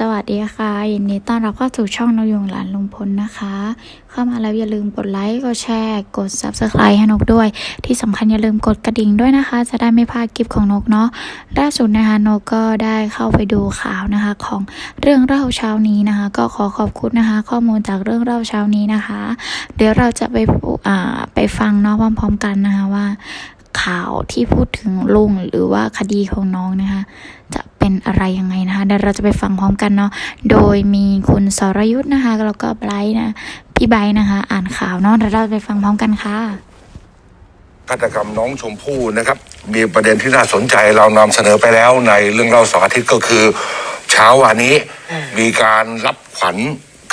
สวัสดีค่ะยินดีต้อนรับเข้าสู่ช่องนกยุงหลานลุงพลนะคะ เข้ามาแล้วอย่าลืมกดไลค์กดแชร์ กด subscribe ให้นกด้วย ที่สำคัญอย่าลืมกดกระดิ่งด้วยนะคะ จะได้ไม่พลาดคลิปของนกเนาะล่าสุดนะคะนกก็ได้เข้าไปดูข่าวนะคะ ของเรื่องเล่าเช้านี้นะคะ ก็ขอขอบคุณนะคะ ข้อมูลจากเรื่องเล่าเช้านี้นะคะ เดี๋ยวเราจะไปอ่าไปฟังเนาะพร้อมๆกันนะคะว่า ข่าวที่พูดถึงลุงหรือว่าคดีของน้องนะคะ จะ เป็นอะไรยังไงนะคะเดี๋ยวเราจะไปฟังพร้อมกันเนาะโดยมีคุณสรยุทธ์นะคะแล้วก็ไบรท์นะพี่ไบรท์นะคะ อ่านข่าวเนาะเดี๋ยวเราไปฟังพร้อมกันค่ะฆาตกรรมน้องชมพู่นะครับ มีประเด็นที่น่าสนใจเรานำเสนอไปแล้วในเรื่องเล่าเสาร์อาทิตย์ก็คือ เช้าวันนี้มีการรับขวัญ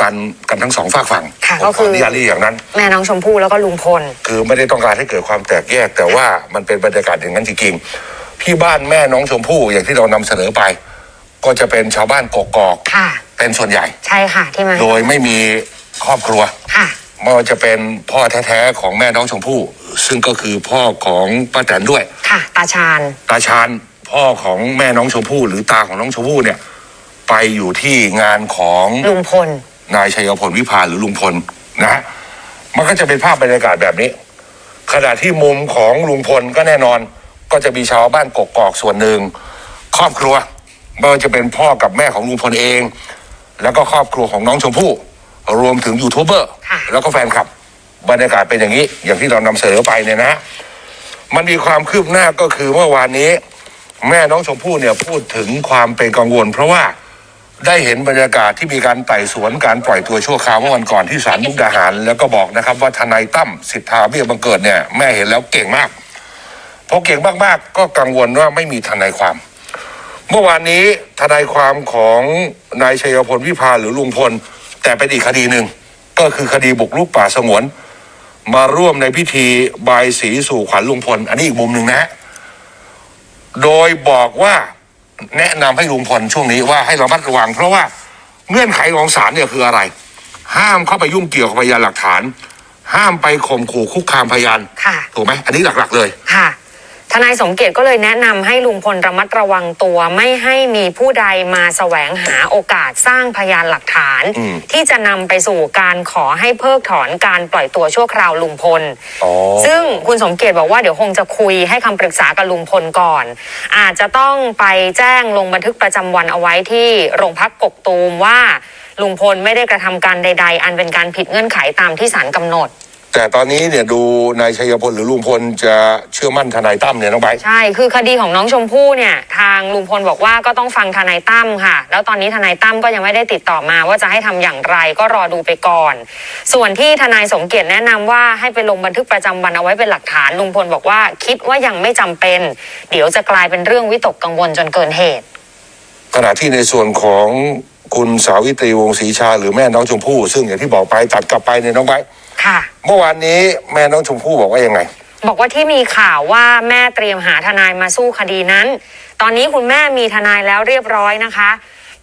กันกันทั้งสองฝากฝั่งค่ะผมก็ขคือออนุญาตเรียกอย่างนั้น แม่น้องชมพู่แล้วก็ลุงพล คือไม่ได้ต้องการให้เกิดความแตกแยก แต่ว่ามันเป็นบรรยากาศอย่างนั้นจริงๆ ที่บ้านแม่น้องชมพู่อย่างที่เรานำเสนอไป ก็จะเป็นชาวบ้านกกอกค่ะ เป็นส่วนใหญ่ ใช่ค่ะที่มาโดยไม่มีครอบครัว ค่ะ ไม่ว่าจะเป็นพ่อแท้ๆของแม่น้องชมพู่ ซึ่งก็คือพ่อของป้าแตนด้วย ค่ะ ตาชาญ ตาชาญพ่อของแม่น้องชมพู่หรือตาของน้องชมพู่เนี่ย ไปอยู่ที่งานของลุงพล นายชัยพลวิพาหรือลุงพลนะฮะมันก็จะเป็นภาพบรรยากาศแบบนี้ ขณะที่มุมของลุงพลก็แน่นอน ก็จะมีชาวบ้านกกอกส่วนหนึ่ง ครอบครัวไม่ว่าจะเป็นพ่อกับแม่ของลุงพลเอง แล้วก็ครอบครัวของน้องชมพู่รวมถึงยูทูบเบอร์ค่ะ แล้วก็แฟนคลับบรรยากาศเป็นอย่างนี้ อย่างที่เรานำเสนอไปเนี่ยนะฮะมันมีความคืบหน้าก็คือเมื่อวานนี้ แม่น้องชมพู่เนี่ยพูดถึงความเป็นกังวล เพราะว่าได้เห็นบรรยากาศที่มีการไต่สวนการปล่อยตัวชั่วคราวเมื่อวันก่อนที่ศาลมุกดาหาร แล้วก็บอกนะครับว่าทนายตั้มสิทธาเบี้ยบังเกิดเนี่ยแม่เห็นแล้วเก่งมาก พอเก่งมากๆ ก็กังวลว่าไม่มีทนายความ เมื่อวานนี้ทนายความของนายชัยพลวิพาหรือลุงพล แต่เป็นอีกคดีหนึ่งก็คือคดีบุกรุกป่าสงวน มาร่วมในพิธีบายสีสู่ขวัญลุงพล อันนี้อีกมุมหนึ่งนะฮะโดยบอกว่าแนะนำให้ลุงพลช่วงนี้ว่าให้ระมัดระวัง เพราะว่าเงื่อนไขของศาลเนี่ยคืออะไร ห้ามเข้าไปยุ่งเกี่ยวกับพยานหลักฐาน ห้ามไปข่มขู่คุกคามพยานค่ะถูกไหมอันนี้หลักๆเลย ค่ะ ทนายสมเกียรติก็เลยแนะนำให้ลุงพลระมัดระวังตัว ไม่ให้มีผู้ใดมาแสวงหาโอกาสสร้างพยานหลักฐานอืมที่จะนำไปสู่การขอให้เพิกถอนการปล่อยตัวชั่วคราวลุงพลอ๋อซึ่งคุณสมเกียรติบอกว่าเดี๋ยวคงจะคุยให้คำปรึกษากับลุงพลก่อน อาจจะต้องไปแจ้งลงบันทึกประจำวันเอาไว้ที่โรงพักกกตูมว่าลุงพลไม่ได้กระทำการใด ๆ อันเป็นการผิดเงื่อนไขตามที่ศาลกำหนด แต่ตอนนี้เนี่ยดูนายชัยพลหรือลุงพลจะเชื่อมั่นทนายตั้มเนี่ยน้องไบร์ทใช่ คือคดีของน้องชมพู่เนี่ยทางลุงพลบอกว่าก็ต้องฟังทนายตั้มค่ะ แล้วตอนนี้ทนายตั้มก็ยังไม่ได้ติดต่อมา ว่าจะให้ทำอย่างไรก็รอดูไปก่อน ส่วนที่ทนายสมเกียรติแนะนำว่าให้ไปลงบันทึกประจำวันเอาไว้เป็นหลักฐานลุงพลบอกว่าคิดว่ายังไม่จำเป็น เดี๋ยวจะกลายเป็นเรื่องวิตกกังวลจนเกินเหตุ ขณะที่ในส่วนของคุณสาวิตรีวงศ์ศรีชา หรือแม่น้องชมพู่ ซึ่งอย่างที่บอกไปตัดกลับไปเนี่ยน้องไบร์ท ค่ะ เมื่อวานนี้แม่น้องชมพู่บอกว่ายังไง บอกว่าที่มีข่าวว่าแม่เตรียมหาทนายมาสู้คดีนั้น ตอนนี้คุณแม่มีทนายแล้วเรียบร้อยนะคะ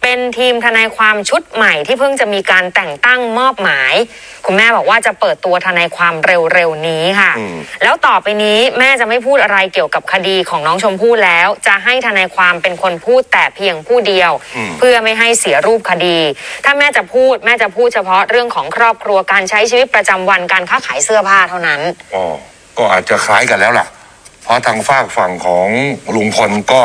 เป็นทีมทนายความชุดใหม่ที่เพิ่งจะมีการแต่งตั้งมอบหมาย คุณแม่บอกว่าจะเปิดตัวทนายความเร็วๆนี้ค่ะอืมแล้วต่อไปนี้แม่จะไม่พูดอะไรเกี่ยวกับคดีของน้องชมพู่แล้ว จะให้ทนายความเป็นคนพูดแต่เพียงผู้เดียว เพื่อไม่ให้เสียรูปคดี ถ้าแม่จะพูดแม่จะพูดเฉพาะเรื่องของครอบครัวการใช้ชีวิตประจำวันการค้าขายเสื้อผ้าเท่านั้นอ๋อก็อาจจะคล้ายกันแล้วล่ะ เพราะทางฝากฝั่งของลุงพลก็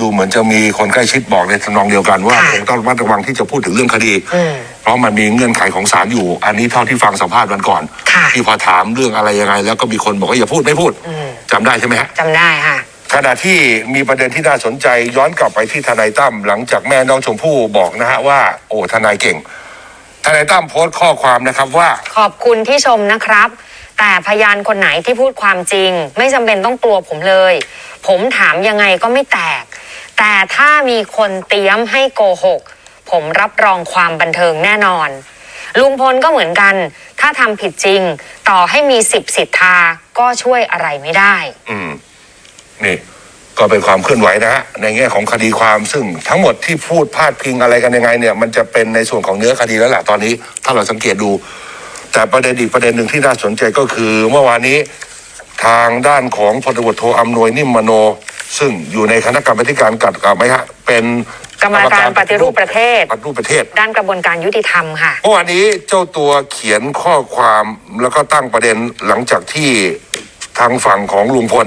ดูเหมือนจะมีคนใกล้ชิดบอกในทำนองเดียวกันว่าค่ะคงต้องระมัดระวังที่จะพูดถึงเรื่องคดีอืมเพราะมันมีเงื่อนไขของศาลอยู่ อันนี้เท่าที่ฟังสัมภาษณ์วันก่อนค่ะที่พอถามเรื่องอะไรยังไง แล้วก็มีคนบอกว่าอย่าพูดไม่พูดอืมจำได้ใช่ไหมฮะจำได้ค่ะขณะที่มีประเด็นที่น่าสนใจย้อนกลับไปที่ทนายตั้มหลังจากแม่น้องชมพู่บอกนะฮะว่า โอ้ทนายเก่งทนายตั้มโพสต์ข้อความนะครับว่า ขอบคุณที่ชมนะครับ แต่พยานคนไหนที่พูดความจริง ไม่จำเป็นต้องกลัวผมเลย ผมถามยังไงก็ไม่แตก แต่ถ้ามีคนเตรียมให้โกหก ผมรับรองความบันเทิงแน่นอน ลุงพลก็เหมือนกัน ถ้าทำผิดจริง ต่อให้มีสิบสิทธาก็ช่วยอะไรไม่ได้ อืม นี่ ก็เป็นความเคลื่อนไหวนะฮะในแง่ของคดีความซึ่งทั้งหมดที่พูดพาดพิงอะไรกันยังไงเนี่ย มันจะเป็นในส่วนของเนื้อคดีแล้วล่ะตอนนี้ ถ้าเราสังเกตดู แต่ประเด็นอีกประเด็นหนึ่งที่น่าสนใจก็คือ เมื่อวานนี้ ทางด้านของพลตำรวจโทอำนวยนิมมโน ซึ่งอยู่ในคณะกรรมาธิการกัดกับไหมฮะเป็นกรรมการปฏิรูปประเทศ ปฏิรูปประเทศ ด้านกระบวนการยุติธรรมค่ะเมื่อวานนี้เจ้าตัวเขียนข้อความแล้วก็ตั้งประเด็นหลังจากที่ทางฝั่งของลุงพล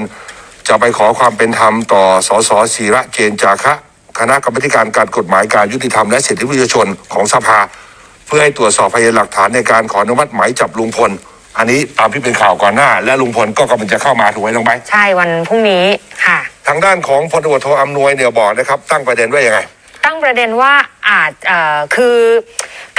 จะไปขอความเป็นธรรมต่อสสศิระเจนจาคะ คณะกรรมาธิการการกฎหมายการยุติธรรมและสิทธิมนุษยชนของสภา เพื่อให้ตรวจสอบพยานหลักฐานในการขออนุมัติหมายจับลุงพล อันนี้ตามที่เป็นข่าวก่อนหน้า และลุงพลก็กำลังจะเข้ามาถูกไหมน้องไบร์ทใช่วันพรุ่งนี้ค่ะ ทางด้านของพลตำรวจโทอำนวยเนี่ยบอกนะครับ ตั้งประเด็นว่ายังไง ตั้งประเด็นว่าอาจอคือ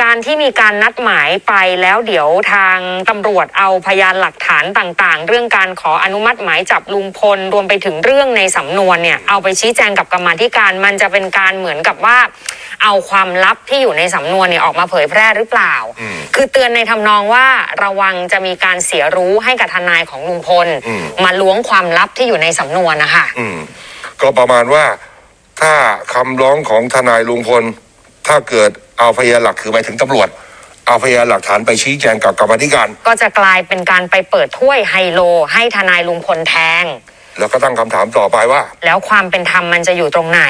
การที่มีการนัดหมายไปแล้วเดี๋ยวทางตำรวจเอาพยานหลักฐานต่างๆ เรื่องการขออนุมัติหมายจับลุงพลรวมไปถึงเรื่องในสำนวนเนี่ยเอาไปชี้แจงกับกรรมาธิการมันจะเป็นการเหมือนกับว่า เอาความลับที่อยู่ในสำนวนเนี่ยออกมาเผยแพร่หรือเปล่า อืมคือเตือนในทำนองว่าระวังจะมีการเสียรู้ให้กับทนายของลุงพลอืม มาล้วงความลับที่อยู่ในสำนวนนะคะ อืมก็ประมาณว่าถ้าคำร้องของทนายลุงพล ถ้าเกิดเอาพยานหลักคือไปถึงตำรวจ เอาพยานหลักฐานไปชี้แจงกับกรรมาธิการ ก็จะกลายเป็นการไปเปิดถ้วยไฮโล ให้ทนายลุงพลแทง แล้วก็ตั้งคำถามต่อไปว่า แล้วความเป็นธรรมมันจะอยู่ตรงไหน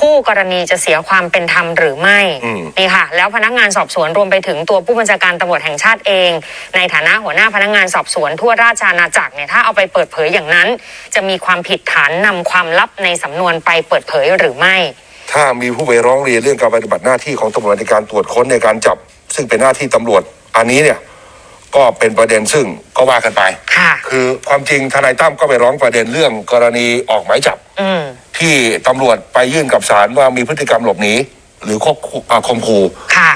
คู่กรณีจะเสียความเป็นธรรมหรือไม่อืมนี่ค่ะ แล้วพนักงานสอบสวนรวมไปถึงตัวผู้บัญชาการตำรวจแห่งชาติเอง ในฐานะหัวหน้าพนักงานสอบสวนทั่วราชอาณาจักรเนี่ยถ้าเอาไปเปิดเผยอย่างนั้น จะมีความผิดฐานนำความลับในสำนวนไปเปิดเผยหรือไม่ ถ้ามีผู้ไปร้องเรียนเรื่องการปฏิบัติหน้าที่ของตำรวจในการตรวจค้นในการจับ ซึ่งเป็นหน้าที่ตำรวจอันนี้เนี่ยก็เป็นประเด็นซึ่งก็ว่ากันไปค่ะคือความจริงทนายตั้มก็ไปร้องประเด็นเรื่องกรณีออกหมายจับอืม ที่ตำรวจไปยื่นกับศาลว่ามีพฤติกรรมหลบหนีหรือควบคุอ่าข่มขู่ค่ะ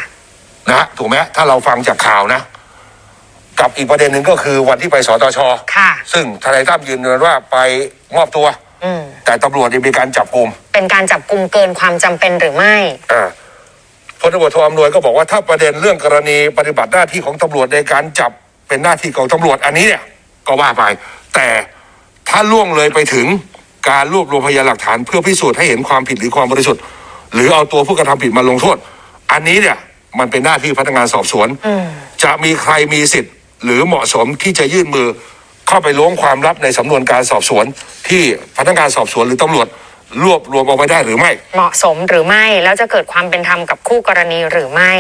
นะฮะถูกไหมถ้าเราฟังจากข่าวนะ กับอีกประเด็นหนึ่งก็คือวันที่ไปสตชค่ะ ซึ่งทนายตั้มยืนยันว่าไปมอบตัว อืม แต่ตำรวจยังมีการจับกลุ่มเป็นการจับกลุ่มเกินความจำเป็นหรือไม่ อ่าพลตำรวจโทอำนวยก็บอกว่าถ้าประเด็นเรื่องกรณีปฏิบัติหน้าที่ของตำรวจในการจับเป็นหน้าที่ของตำรวจอันนี้เนี่ย ก็ว่าไป แต่ถ้าล่วงเลยไปถึง การรวบรวมพยานหลักฐานเพื่อพิสูจน์ให้เห็นความผิดหรือความบริสุทธิ์ หรือเอาตัวผู้กระทำผิดมาลงโทษ อันนี้เนี่ยมันเป็นหน้าที่พนักงานสอบสวนอืมจะมีใครมีสิทธิ์ หรือเหมาะสมที่จะยื่นมือเข้าไปล้วงความลับในสำนวนการสอบสวนที่พนักงานสอบสวนหรือตำรวจ รวบรวมเอาไว้ได้หรือไม่ เหมาะสมหรือไม่แล้วจะเกิดความเป็นธรรมกับคู่กรณีหรือไม่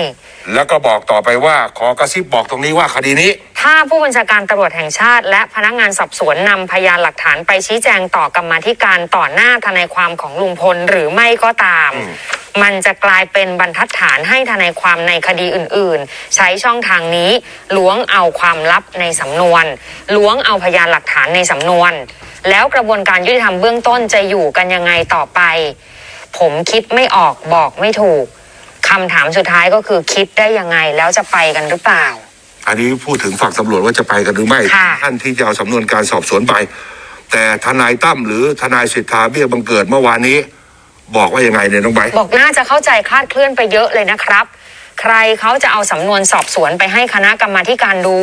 แล้วก็บอกต่อไปว่าขอกระซิบบอกตรงนี้ว่าคดีนี้ ถ้าผู้บัญชาการตำรวจแห่งชาติ และพนักงานสอบสวนนำพยานหลักฐานไปชี้แจงต่อกรรมาธิการต่อหน้าทนายความของลุงพลหรือไม่ก็ตามอืมมันจะกลายเป็นบรรทัดฐานให้ทนายความในคดีอื่น ๆ ใช้ช่องทางนี้ล้วงเอาความลับในสำนวน ล้วงเอาพยานหลักฐานในสำนวน แล้วกระบวนการยุติธรรมเบื้องต้นจะอยู่กันยังไงต่อไป ผมคิดไม่ออกบอกไม่ถูกคำถามสุดท้ายก็คือคิดได้ยังไงแล้วจะไปกันหรือเปล่า อันนี้พูดถึงฝั่งตำรวจว่าจะไปกันหรือไม่ค่ะท่านที่จะเอาสำนวนการสอบสวนไป แต่ทนายตั้มหรือทนายสิทธาเบี้ยบังเกิดเมื่อวานนี้ บอกว่ายังไงเนี่ยน้องไบร์ทบอกน่าจะเข้าใจคลาดเคลื่อนไปเยอะเลยนะครับ ใครเขาจะเอาสำนวนสอบสวนไปให้คณะกรรมาธิการดู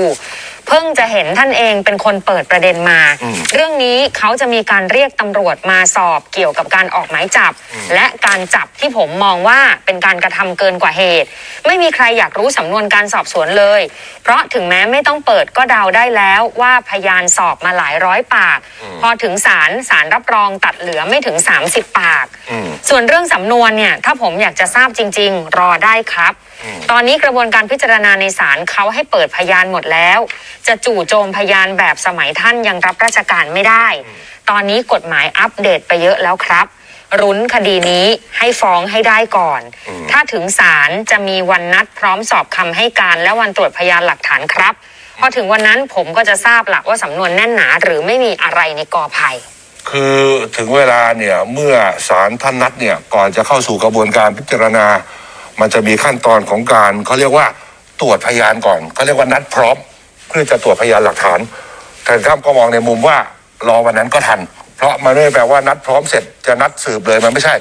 เพิ่งจะเห็นท่านเองเป็นคนเปิดประเด็นมา อืมเรื่องนี้เขาจะมีการเรียกตำรวจมาสอบเกี่ยวกับการออกหมายจับและการจับที่ผมมองว่าเป็นการกระทำเกินกว่าเหตุ ไม่มีใครอยากรู้สำนวนการสอบสวนเลย เพราะถึงแม้ไม่ต้องเปิดก็เดาได้แล้วว่าพยานสอบมาหลายร้อยปาก พอถึงศาลศาลรับรองตัดเหลือไม่ถึง 30 ปาก อืม ส่วนเรื่องสำนวนเนี่ยถ้าผมอยากจะทราบจริง ๆ รอได้ครับ ตอนนี้กระบวนการพิจารณาในศาลเขาให้เปิดพยานหมดแล้วจะจู่โจมพยานแบบสมัยท่านยังรับราชการไม่ได้ ตอนนี้กฎหมายอัปเดตไปเยอะแล้วครับ รุ้นคดีนี้ให้ฟ้องให้ได้ก่อน ถ้าถึงศาลจะมีวันนัดพร้อมสอบคำให้การและวันตรวจพยานหลักฐานครับ พอถึงวันนั้นผมก็จะทราบหลักว่าสำนวนแน่นหนาหรือไม่มีอะไรในกอไผ่คือถึงเวลาเนี่ยเมื่อศาลท่านนัดเนี่ยก่อนจะเข้าสู่กระบวนการพิจารณา มันจะมีขั้นตอนของการเขาเรียกว่าตรวจพยานก่อนเขาเรียกว่านัดพร้อม เพื่อจะตรวจพยานหลักฐานแต่ข้ามก็มองในมุมว่ารอวันนั้นก็ทัน เพราะมันไม่ได้แปลว่านัดพร้อมเสร็จจะนัดสืบเลยมันไม่ใช่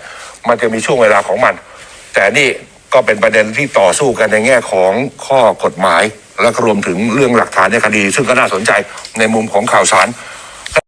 มันจะมีช่วงเวลาของมัน แต่นี่ก็เป็นประเด็นที่ต่อสู้กันในแง่ของข้อกฎหมาย และรวมถึงเรื่องหลักฐานในคดี ซึ่งก็น่าสนใจในมุมของข่าวสาร